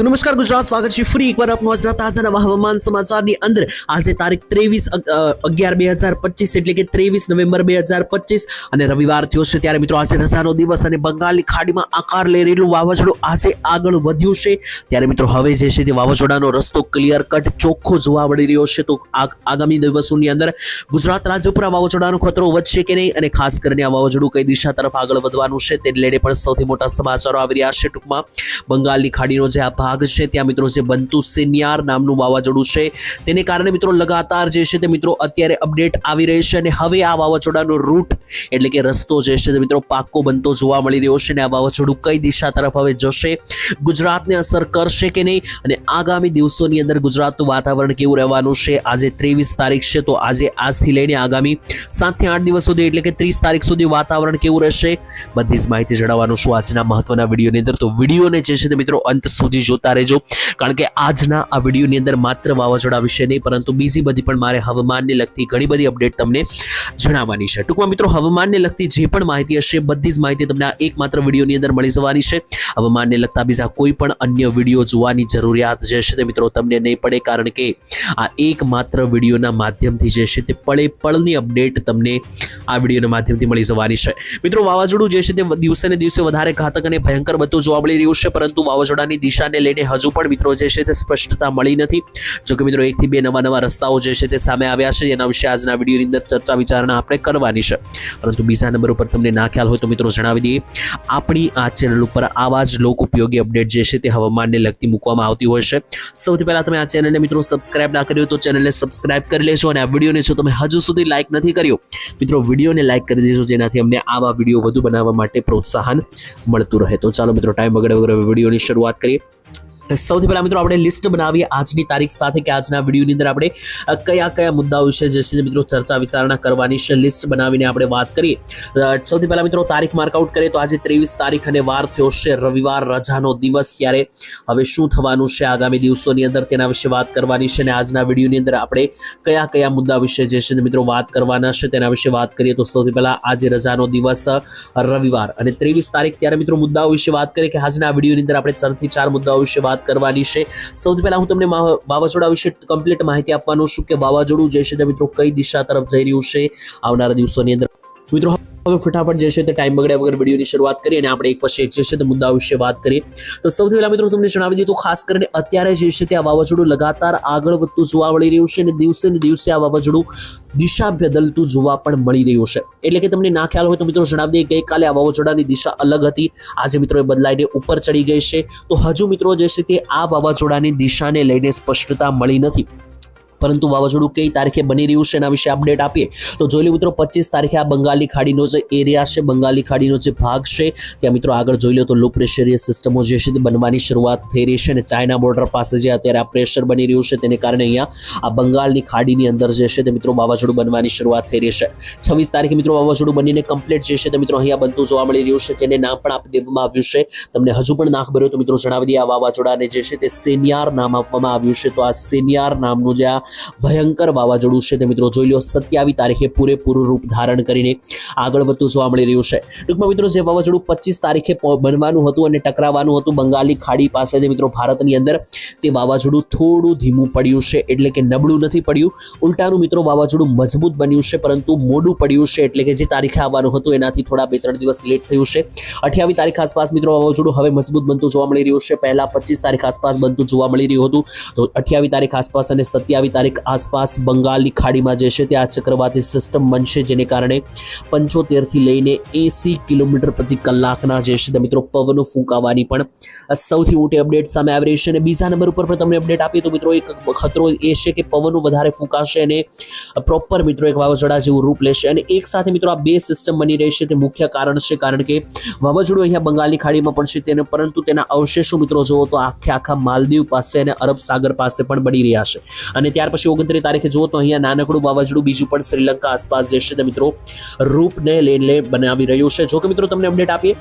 તો નમસ્કાર ગુજરાત, સ્વાગત છે ફરી એકવાર આપનું આજના તાજા હવામાન સમાચારની અંદર. આજે તારીખ ત્રેવીસ અગિયાર બે હજાર પચીસ એટલે કે ત્રેવીસ નવેમ્બર બે હજાર પચીસ અને રવિવાર થયો છે ત્યારે મિત્રો આજે રજાનો દિવસ અને બંગાળની ખાડીમાં આકાર લઈ રહેલું વાવાઝોડું આજે આગળ વધ્યું છે. ત્યારે મિત્રો હવે જે છે તે વાવાઝોડાનો રસ્તો ક્લિયર કટ ચોખ્ખો જોવા મળી રહ્યો છે. તો આગામી દિવસોની અંદર ગુજરાત રાજ્ય ઉપર આ વાવાઝોડાનો ખતરો વધશે કે નહીં? અને ખાસ કરીને આ વાવાઝોડું કઈ દિશા તરફ આગળ વધવાનું છે તે લઈને પણ સૌથી મોટા સમાચારો આવી રહ્યા છે ટૂંકમાં. બંગાળની ખાડીનો જે આ ભાગ છે. ત્યાં મિત્રો જે બનતું સિનિયાર નામનું વાવાઝોડું છે. તેને કારણે મિત્રો લગાતાર જે છે તે મિત્રો અત્યારે અપડેટ આવી રહી છે અને હવે આ વાવાઝોડાનો રૂટ એટલે કે રસ્તો જે છે તે મિત્રો પાક્કો બનતો જોવા મળી રહ્યો છે અને આ વાવાઝોડું કઈ દિશા તરફ હવે જશે, ગુજરાતને અસર કરશે કે નહીં? અને આગામી દિવસોની અંદર ગુજરાતનું વાતાવરણ કેવું રહેવાનું છે? આજે ત્રેવીસ તારીખ છે તો આજે આજથી લઈને આગામી સાતથી આઠ દિવસ સુધી એટલે કે ત્રીસ તારીખ સુધી વાતાવરણ કેવું રહેશે? બધી જ માહિતી જણાવવાનું છું આજના મહત્વના વિડીયોની અંદર. તો વિડીયોને જે છે તે મિત્રો અંત સુધી જોતા રહેજો. કારણ કે આજના આ વિડીયોની અંદર માત્ર વાવાઝોડા વિશે નહીં, પરંતુ બીજી બધી પણ મારે હવામાનને લગતી ઘણી બધી અપડેટ તમને જણાવવાની છે. ટૂંકમાં મિત્રો, હવામાનને લગતી જે પણ માહિતી હશે, બધી જ માહિતી તમને આ એકમાત્ર વિડીયોની અંદર મળી જવાની છે. હવામાનને લગતા બીજા કોઈ પણ અન્ય વીડિયો જોવાની જરૂરિયાત જે છે તે મિત્રો તમને નહીં પડે, કારણ કે આ એકમાત્ર વિડીયોના માધ્યમથી જે છે તે પળે પળની અપડેટ તમને આ વિડીયોના માધ્યમથી મળી જવાની છે. મિત્રો, વાવાઝોડું જે છે તે દિવસે ને દિવસે વધારે ઘાતક અને ભયંકર બનતું જોવા મળી રહ્યું છે, પરંતુ વાવાઝોડાની દિશાને લઈને હજુ પણ મિત્રો જે છે તે સ્પષ્ટતા મળી નથી. જોકે મિત્રો એકથી બે નવા નવા રસ્તાઓ જે છે તે સામે આવ્યા છે, એના વિશે આજના વિડીયોની અંદર ચર્ચા વિચારણા આપણે કરવાની છે. પરંતુ બીજા નંબર ઉપર તમને ના ખ્યાલ હોય તો મિત્રો જણાવી દઈએ. આપણી આ ચેનલ ઉપર આવા જ લોક ઉપયોગી અપડેટ જે છે તે હવામાનને લગતી મૂકવામાં આવતી હોય છે. સૌથી પહેલાં તમે આ ચેનલને મિત્રો સબસ્ક્રાઇબ ના કર્યો તો ચેનલને સબસ્ક્રાઇબ કરી લેજો અને આ વિડીયોને જો તમે હજુ સુધી લાઇક નથી કર્યો, મિત્રો વિડીયોને લાઇક કરી દેજો જેનાથી અમને આવા વીડિયો વધુ બનાવવા માટે પ્રોત્સાહન મળતું રહે. તો ચાલો મિત્રો ટાઈમ વગેરે વગર વિડીયોની શરૂઆત કરીએ. સૌથી પહેલા મિત્રો આપણે લિસ્ટ બનાવીએ આજની તારીખ સાથે કે આજના વિડીયોની અંદર આપણે કયા કયા મુદ્દાઓ વિશે જે છે મિત્રો ચર્ચા વિચારણા કરવાની છે લિસ્ટ બનાવીને આપણે વાત કરીએ. સૌથી પહેલા મિત્રો તારીખ માર્કઆઉટ કરીએ તો આજે ત્રેવીસ તારીખ અને વાર થયો છે રવિવાર, રજાનો દિવસ. ત્યારે હવે શું થવાનું છે આગામી દિવસોની અંદર તેના વિશે વાત કરવાની છે અને આજના વિડીયોની અંદર આપણે કયા કયા મુદ્દા વિશે જે છે મિત્રો વાત કરવાના છે તેના વિશે વાત કરીએ. તો સૌથી પહેલા આજે રજાનો દિવસ રવિવાર. અને ત્રેવીસ તારીખ ત્યારે મિત્રો મુદ્દાઓ વિશે વાત કરીએ કે આજના વિડીયોની અંદર આપણે ચારથી ચાર મુદ્દાઓ વિશે વાત કરવાની છે. સૌથી પહેલા હું તમને વાવાઝોડા વિશે કમ્પ્લીટ માહિતી આપવાનું છું કે વાવાઝોડું જે છે મિત્રો કઈ દિશા તરફ જઈ રહ્યું છે? આવનારા દિવસોની અંદર મિત્રો હવે ફટાફટ જે છે તે ટાઈમ બગડ્યા વગર વિડીયોની શરૂઆત કરીએ અને આપણે એક પછી એક જે છે તે મુદ્દા વિશે વાત કરીએ. તો સૌથી પહેલા મિત્રો તમને જણાવી દઈએ તો ખાસ કરીને અત્યારે જે છે તે આ વાવાઝોડું લગાતાર આગળ વધતું જોવા મળી રહ્યું છે અને દિવસે ને દિવસે આ વાવાઝોડું દિશા બદલતું જોવા પણ મળી રહ્યું છે. એટલે કે તમને ના ખ્યાલ હોય તો મિત્રો જણાવી દઈએ, ગઈકાલે આ વાવાઝોડાની દિશા અલગ હતી. આજે મિત્રો એ બદલાઈને ઉપર ચડી ગઈ છે. તો હજુ મિત્રો જે છે તે આ વાવાઝોડાની દિશાને લઈને સ્પષ્ટતા મળી નથી. પરંતુ વાવાઝોડું કઈ તારીખે બની રહ્યું છે એના વિશે અપડેટ આપીએ. તો જોઈ લો મિત્રો, પચીસ તારીખે આ બંગાળની ખાડીનો જે એરિયા છે બંગાળની ખાડીનો જે ભાગ છે, ત્યાં મિત્રો આગળ જોઈ લો તો લો પ્રેશરીય સિસ્ટમો જે છે તે બનવાની શરૂઆત થઈ રહી છે અને ચાઇના બોર્ડર પાસે જે અત્યારે આ પ્રેશર બની રહ્યું છે તેને કારણે અહીંયા આ બંગાળની ખાડીની અંદર જે છે તે મિત્રો વાવાઝોડું બનવાની શરૂઆત થઈ રહી છે. છવ્વીસ તારીખે મિત્રો વાવાઝોડું બનીને કમ્પ્લીટ જે છે તે મિત્રો અહીંયા બનતું જોવા મળી રહ્યું છે, જેને નામ પણ આપી દેવામાં આવ્યું છે. તમને હજુ પણ નાખ ભર્યો તો મિત્રો જણાવી દઈએ, આ વાવાઝોડાને જે છે તે સેનિયાર નામ આપવામાં આવ્યું છે. તો આ સેનિયાર નામનું જે આ ભયંકર વાવાઝોડું છે તે મિત્રો. જોઈ લો સત્યાવી તારીખે પૂરેપૂરું રૂપ ધારણ કરીને આગળ વધતું જોવા મળી રહ્યું છે. ટૂંકમાં મિત્રો, જે વાવાઝોડું પચીસ તારીખે બનવાનું હતું અને ટકરાવાનું હતું બંગાળની ખાડી પાસેથી મિત્રો, ભારતની અંદર, તે વાવાઝોડું થોડું ધીમું પડ્યું છે. એટલે કે નબળું નથી પડ્યું. ઉલટાનું મિત્રો, વાવાઝોડું મજબૂત બન્યું છે, પરંતુ મોડું પડ્યું છે. એટલે કે જે તારીખે આવવાનું હતું, એનાથી થોડા બે ત્રણ દિવસ લેટ થયું છે. અઠ્યાવીસ તારીખ આસપાસ મિત્રો, વાવાઝોડું હવે મજબૂત બનતું જોવા મળી રહ્યું છે. પહેલા પચીસ તારીખ આસપાસ બનતું જોવા મળી રહ્યું હતું. તો અઠ્યાવીસ તારીખ આસપાસ અને સત્યાવીસ તારીખ આસપાસ બંગાળની ખાડીમાં જે છે ત્યાં ચક્રવાતી સિસ્ટમ બનશે જેને કારણે પંચોતેરથી લઈને એસી કિલોમીટર પ્રતિ કલાકના જે છે મિત્રો પવનો ફૂંકાવાની પણ સૌથી મોટી અપડેટ સામે આવી રહી છે. અને બીજા નંબર ઉપર પણ તમને અપડેટ આપીએ તો મિત્રો એક ખતરો એ છે કે પવનો વધારે ફૂંકાશે અને પ્રોપર મિત્રો એક વાવાઝોડા જેવું રૂપ લેશે. અને એક સાથે મિત્રો આ બે સિસ્ટમ બની રહી છે. તે મુખ્ય કારણ છે કારણ કે વાવાઝોડું અહીંયા બંગાળની ખાડીમાં પણ છે તેને પરંતુ તેના અવશેષો મિત્રો જુઓ તો આખે આખા માલદીવ પાસે અને અરબ સાગર પાસે પણ બની રહ્યા છે. અને ત્યાર પછી ઓગણત્રીસ તારીખે જુઓ તો અહીંયા નાનકડું વાવાઝોડું, બીજું પણ શ્રીલંકા આસપાસ જે છે તે મિત્રો રૂપને લઈને બનાવી રહ્યું છે. જો કે મિત્રો તમને અપડેટ આપીએ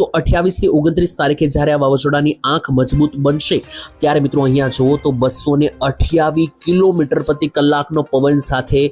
તો અઠ્યાવીસથી ઓગણત્રીસ તારીખે જ્યારે આ વાવાઝોડાની આંખ મજબૂત બનશે, ત્યારે મિત્રો અહીંયા જુઓ તો બસો ને અઠ્યાવીસ કિલોમીટર પ્રતિ કલાકનો પવન સાથે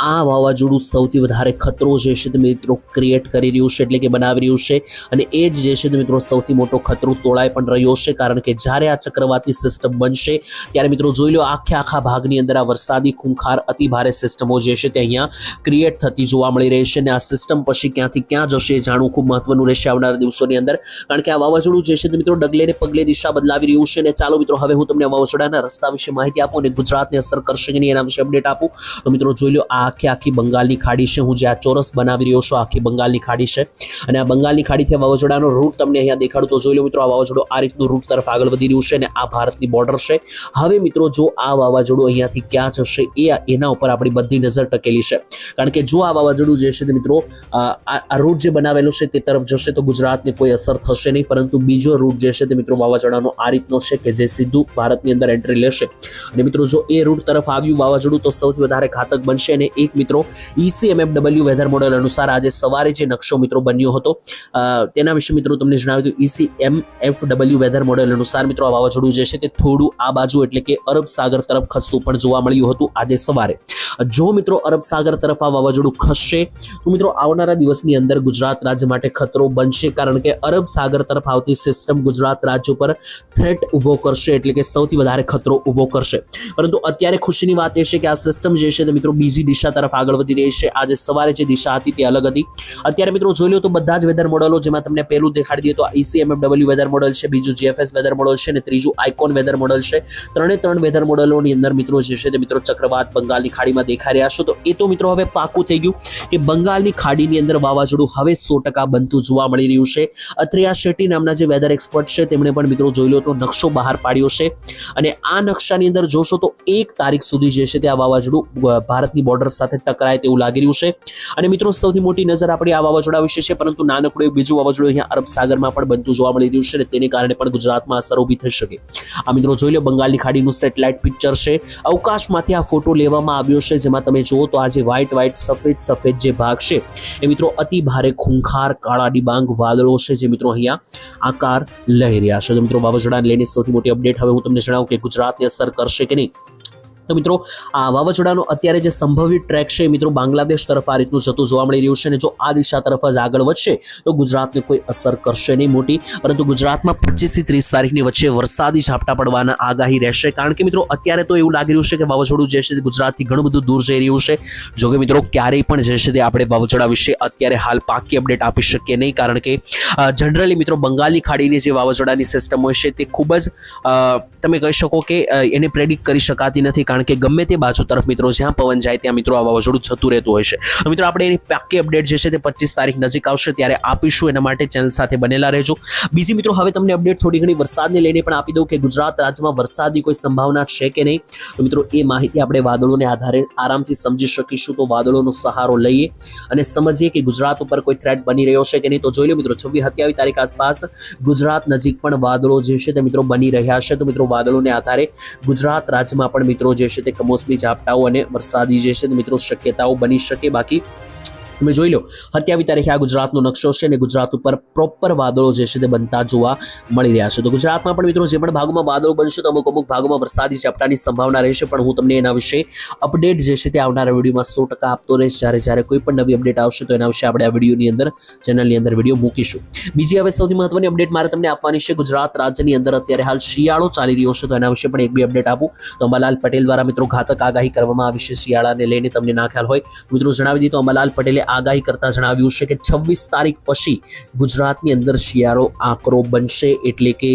આ વાવાઝોડું સૌથી વધારે ખતરો જે છે તે મિત્રો ક્રિએટ કરી રહ્યું છે, એટલે કે બનાવી રહ્યું છે. અને એ જ જે છે તે મિત્રો સૌથી મોટો ખતરો તોળાય પણ રહ્યો છે, કારણ કે જ્યારે આ ચક્રવાતી સિસ્ટમ બનશે, ત્યારે મિત્રો જોઈ લો આખે આખા ભાગની અંદર આ વરસાદી ખૂંખાર અતિ ભારે સિસ્ટમો જે છે તે અહીંયા ક્રિએટ થતી જોવા મળી રહી છે. અને આ સિસ્ટમ પછી ક્યાંથી ક્યાં જશે જાણવું ખૂબ મહત્વનું રહેશે આવનારા દિવસોની અંદર, કારણ કે આ વાવાઝોડું જે છે તે મિત્રો ડગલે ને પગલે દિશા બદલાવી રહ્યું છે. અને ચાલો મિત્રો, હવે હું તમને વાવાઝોડાના રસ્તા વિશે માહિતી આપું અને ગુજરાતને અસર કરશે કે નહીં એના વિશે અપડેટ આપું. તો મિત્રો જોઈ લો આ આખી આખી બંગાળની ખાડી છે. હું જે આ ચોરસ બનાવી રહ્યો છું આખી બંગાળની ખાડી છે. અને આ બંગાળની ખાડીથી વાવાઝોડાનો રૂટ તમને અહીંયા દેખાડું તો જોઈ લો મિત્રો, આ વાવાઝોડું આ રીતનું રૂટ તરફ આગળ વધી રહ્યું છે અને આ ભારતની બોર્ડર છે. હવે મિત્રો, જો આ વાવાઝોડું અહીંયાથી ક્યાં જશે, એ એના ઉપર આપણી બધી નજર ટકેલી છે. કારણ કે જો આ વાવાઝોડું જે છે તે મિત્રો આ રૂટ જે બનાવેલો છે તે તરફ જશે તો ગુજરાતને કોઈ અસર થશે નહીં. પરંતુ બીજો રૂટ જે છે તે મિત્રો, વાવાઝોડાનો આ રીતનો છે કે જે સીધું ભારતની અંદર એન્ટ્રી લેશે. અને મિત્રો, જો એ રૂટ તરફ આવ્યું વાવાઝોડું તો સૌથી વધારે ઘાતક બનશે અને એક મિત્રો ઈસીએમએફડબલ્યુ વેધર મોડેલ અનુસાર આજે સવારે જે નકશો મિત્રો બન્યો હતો તેના વિશે મિત્રો તમને જણાવ્યું હતું ECMWF F W weather model અનુસાર મિત્રો આ વાવાઝોડું જે છે તે થોડું આ બાજુ એટલે કે અરબ સાગર તરફ ખસતું પણ જોવા મળ્યું હતું આજે સવારે. જો મિત્રો અરબ સાગર તરફ આ વાવાઝોડું ખસશે, તો મિત્રો આવનારા દિવસની અંદર ગુજરાત રાજ્ય માટે ખતરો બનશે, કારણ કે અરબ સાગર તરફ આવતી સિસ્ટમ ગુજરાત રાજ્ય ઉપર થ્રેટ ઊભો કરશે, એટલે કે સૌથી વધારે ખતરો ઊભો કરશે. પરંતુ અત્યારે ખુશીની વાત એ છે કે આ સિસ્ટમ જે છે તે મિત્રો બીજી દિશા તરફ આગળ વધી રહી છે. આજે સવારે જે દિશા હતી તે અલગ હતી. અત્યારે મિત્રો જોઈ લો તો બધા જ વેધર મોડલો જેમાં તમને પહેલું દેખાડી દઈએ તો આઈસીએમએફડબલ્યુ વેધર મોડલ છે, બીજું જીએફએસ વેધર મોડલ છે અને ત્રીજું આઇકોન વેધર મોડલ છે. ત્રણે ત્રણ વેધર મોડલોની અંદર મિત્રો જે છે તે મિત્રો ચક્રવાત બંગાળની ખાડીમાં દેખાઈ રહ્યા છો. તો એ તો મિત્રો હવે પાકું થઈ ગયું કે બંગાળની ખાડીની અંદર વાવાઝોડું હવે સો ટકા બનતું જોવા મળી રહ્યું છે. અથરિયા શેટ્ટી નામના જે વેધર એક્સપર્ટ છે, તેમણે પણ મિત્રો જોઈ લો તો નકશો બહાર પાડ્યો છે. અને આ નકશાની અંદર જોશો તો એક તારીખ સુધી જે છે તે આ વાવાઝોડું ભારતની બોર્ડર સાથે ટકરાય તેવું લાગી રહ્યું છે. અને મિત્રો સૌથી મોટી નજર આપણી આ વાવાઝોડા વિશે છે, પરંતુ નાનકડું બીજું વાવાઝોડું અહીંયા અરબ સાગરમાં પણ બનતું જોવા મળી રહ્યું છે અને તેને કારણે પણ ગુજરાતમાં અસર ઊભી થઈ શકે. આ મિત્રો જોઈ લો બંગાળની ખાડીનું સેટેલાઇટ પિક્ચર છે. અવકાશમાંથી આ ફોટો લેવામાં આવ્યો છે. જેમાં તમે જુઓ તો આ જે વ્હાઇટ વ્હાઇટ સફેદ સફેદ જે ભાગ છે, એ મિત્રો અતિ ભારે ખૂંખાર કાળા ડિબાંગ વાદળો છે, જે મિત્રો અહીંયા આકાર લઈ રહ્યા છે. તો મિત્રો વાવાઝોડાને લઈને સૌથી મોટી અપડેટ હવે હું તમને જણાવું કે ગુજરાતને અસર કરશે કે નહીં? તો મિત્રો, આ વાવાઝોડાનો અત્યારે જે સંભવિત ટ્રેક છે મિત્રો બાંગ્લાદેશ તરફ આ રીતનું જતું જોવા મળી રહ્યું છે અને જો આ દિશા તરફ જ આગળ વધશે, તો ગુજરાતને કોઈ અસર કરશે નહીં મોટી. પરંતુ ગુજરાતમાં પચીસથી ત્રીસ તારીખની વચ્ચે વરસાદી ઝાપટા પડવાના આગાહી રહેશે. કારણ કે મિત્રો, અત્યારે તો એવું લાગી રહ્યું છે કે વાવાઝોડું જે છે તે ગુજરાતથી ઘણું બધું દૂર જઈ રહ્યું છે. જો કે મિત્રો, ક્યારેય પણ જે છે તે આપણે વાવાઝોડા વિશે અત્યારે હાલ પાકી અપડેટ આપી શકીએ નહીં. કારણ કે જનરલી મિત્રો, બંગાળની ખાડીની જે વાવાઝોડાની સિસ્ટમ હોય છે તે ખૂબ જ તમે કહી શકો કે એને પ્રેડિક્ટ કરી શકાતી નથી. કારણ કે ગમે તે બાજુ તરફ મિત્રો, જ્યાં પવન જાય ત્યાં મિત્રો આ વાવાઝોડું જતું રહેતું હોય છે. મિત્રો, આપણે એની પાકી અપડેટ જે છે તે પચીસ તારીખ નજીક આવશે, ત્યારે આપીશું. એના માટે ચેનલ સાથે બનેલા રહેજો. બીજી મિત્રો, હવે તમને અપડેટ થોડી ઘણી વરસાદને લઈને પણ આપી દઉં કે ગુજરાત રાજ્યમાં વરસાદની કોઈ સંભાવના છે કે નહીં? તો મિત્રો, એ માહિતી આપણે વાદળોને આધારે આરામથી સમજી શકીશું. તો વાદળોનો સહારો લઈએ અને સમજીએ કે ગુજરાત ઉપર કોઈ થ્રેટ બની રહ્યો છે કે નહીં? તો જોઈ લો મિત્રો, છવ્વીસ સત્યાવીસ તારીખ આસપાસ ગુજરાત નજીક પણ વાદળો જે છે તે મિત્રો બની રહ્યા છે. તો મિત્રો, વાદળોને આધારે ગુજરાત રાજ્યમાં પણ મિત્રો, જે છે તે કમોસમી ઝાપટાઓ અને વરસાદી જે છે મિત્રો શક્યતાઓ બની શકે. બાકી તમે જોઈ લો. સત્યાવીસ તારીખે આ ગુજરાતનો નકશો છે અને ગુજરાત ઉપર પ્રોપર વાદળો જે છે તે બનતા જોવા મળી રહ્યા છે. તો ગુજરાતમાં પણ મિત્રો જે પણ ભાગોમાં વાદળો બનશે તો અમુક અમુક ભાગોમાં વરસાદી ઝાપટાની સંભાવના રહેશે. પણ હું તમને એના વિશે અપડેટ જે છે તે આવનારા વિડીયોમાં સો ટકા આપતો રહીશ. જ્યારે જ્યારે કોઈ પણ નવી અપડેટ આવશે તો એના વિશે આપણે આ વિડીયોની અંદર ચેનલની અંદર વીડિયો મૂકીશું. બીજી હવે સૌથી મહત્વની અપડેટ મારે તમને આપવાની છે. ગુજરાત રાજ્યની અંદર અત્યારે હાલ શિયાળો ચાલી રહ્યો છે તો એના વિશે પણ એક બે અપડેટ આપું. તો અંબાલાલ પટેલ દ્વારા મિત્રો ઘાતક આગાહી કરવામાં આવી છે શિયાળાને લઈને તમને ના ખ્યાલ હોય મિત્રો જણાવી દીધું અંબાલાલ પટેલે આગાહી કરતા જણાવ્યું છે કે છવ્વીસ તારીખ પછી ગુજરાતની અંદર શિયાળો આકરો બનશે એટલે કે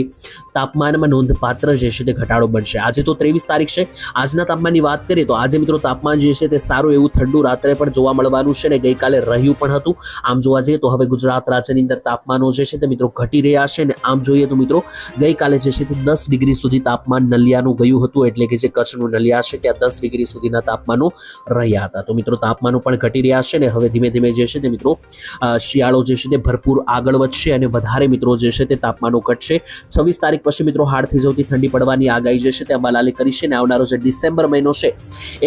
તાપમાનમાં નોંધપાત્ર જે છે તે ઘટાડો બનશે. આજે તો ત્રેવીસ તારીખ છે. આજના તાપમાનની વાત કરીએ તો આજે મિત્રો તાપમાન જે છે તે સારું એવું ઠંડુ રાત્રે પણ જોવા મળવાનું છે અને ગઈકાલે રહ્યું પણ હતું. આમ જોવા જઈએ તો હવે ગુજરાત રાજ્યની અંદર તાપમાનો જે છે તે મિત્રો ઘટી રહ્યા છે અને આમ જોઈએ તો મિત્રો ગઈકાલે જે છે તે દસ ડિગ્રી સુધી તાપમાન નલિયાનું ગયું હતું એટલે કે જે કચ્છનું નલિયા છે ત્યાં દસ ડિગ્રી સુધીના તાપમાનો રહ્યા હતા. તો મિત્રો તાપમાનો પણ ઘટી રહ્યા છે ને હવે ધીમે ધીમે જે છે તે મિત્રો શિયાળો જે છે તે ભરપૂર આગળ વધશે અને વધારે મિત્રો જે છે તે તાપમાનો ઘટશે. છવ્વીસ તારીખ પછી મિત્રો હાડથી જવતી ઠંડી પડવાની આગાહી જે છે તે અંબાલાલે કરી છે અને આવનારો જે ડિસેમ્બર મહિનો છે,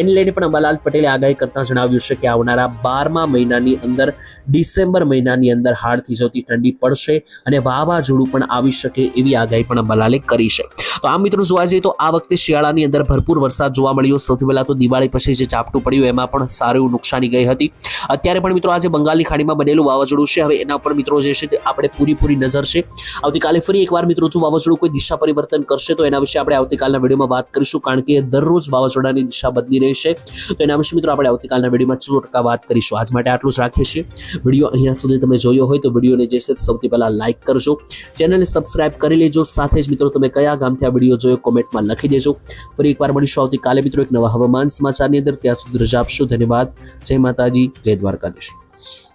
એને લઈને પણ અંબાલાલ પટેલે આગાહી કરતા જણાવ્યું છે કે આવનારા બારમા મહિનાની અંદર, ડિસેમ્બર મહિનાની અંદર હાડથી જવતી ઠંડી પડશે અને વાવાઝોડું પણ આવી શકે એવી આગાહી પણ અંબાલાલે કરી છે. તો આ મિત્રો જોવા જઈએ તો આ વખતે શિયાળાની અંદર ભરપૂર વરસાદ જોવા મળ્યો. સૌથી પહેલાં તો દિવાળી પછી જે ચાપટું પડ્યું, એમાં પણ સારું નુકસાની ગઈ હતી. અત્યારે પણ મિત્રો આજે બંગાળની ખાડીમાં બનેલું વાવાઝોડું છે. હવે એના પર મિત્રો જે છે તે આપણે પૂરીપૂરી નજર છે. આવતીકાલે ફરી એકવાર મિત્રો જો વાવાઝોડું કોઈ દિશા પરિવર્તન કરશે તો એના વિશે આપણે આવતીકાલના વિડીયોમાં વાત કરીશું, કારણ કે દરરોજ વાવાઝોડાની દિશા બદલી રહી છે. તો એના વિશે મિત્રો આપણે આવતીકાલના વિડીયોમાં સો ટકા વાત કરીશું. આજ માટે આટલું જ રાખીએ છીએ. વીડિયો અહીંયા સુધી તમે જોયો હોય તો વિડીયોને જે છે સૌથી પહેલા લાઇક કરજો. ચેનલને સબસ્ક્રાઇબ કરી લેજો. સાથે જ મિત્રો તમે કયા ગામથી આ વીડિયો જોયો કોમેન્ટમાં લખી દેજો. ફરી એકવાર મળીશું આવતીકાલે મિત્રો એક નવા હવામાન સમાચારની અંદર. ત્યાં સુધી રજા આપશો. ધન્યવાદ. જય માતાજી. જય conditions.